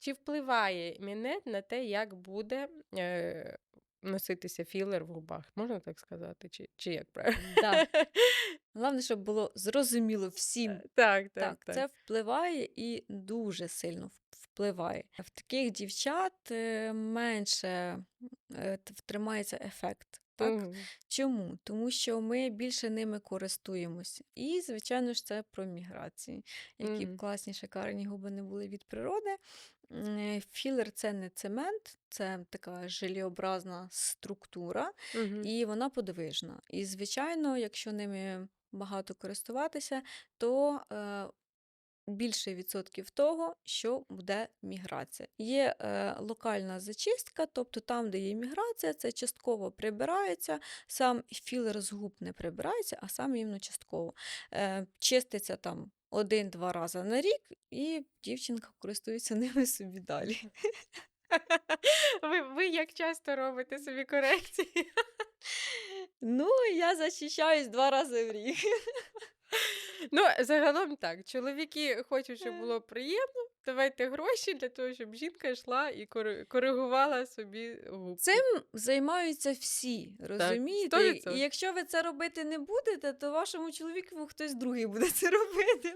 Чи впливає мінет на те, як буде е, носитися філер в губах? Можна так сказати? Чи, чи як правильно? Да. Головне, щоб було зрозуміло всім. Е, Так, так, Так, так. це впливає і дуже сильно впливає. В таких дівчат е, менше е, т- тримається ефект. Так? Мгм. Чому? Тому що ми більше ними користуємось. І, звичайно ж, це про міграції. Які б класні шикарні губи не були від природи. Філер це не цемент, це така желеобразна структура, Мгм. і вона подвижна. І, звичайно, якщо ними багато користуватися, то е, більше відсотків того, що буде міграція. Є е, локальна зачистка, тобто там, де є міграція, це частково прибирається, сам філер з губ не прибирається, а сам іменно частково. Е, чиститься там один-два рази на рік, і дівчинка користується ними собі далі. Ви, ви як часто робите собі корекції? Ну, я зачищаюсь два рази в рік. Ну, загалом так. Чоловіки хочуть, щоб було приємно. Давайте гроші для того, щоб жінка йшла і кори- коригувала собі губки. Цим займаються всі, розумієте? І- 100%. І якщо ви це робити не будете, то вашому чоловіку хтось другий буде це робити.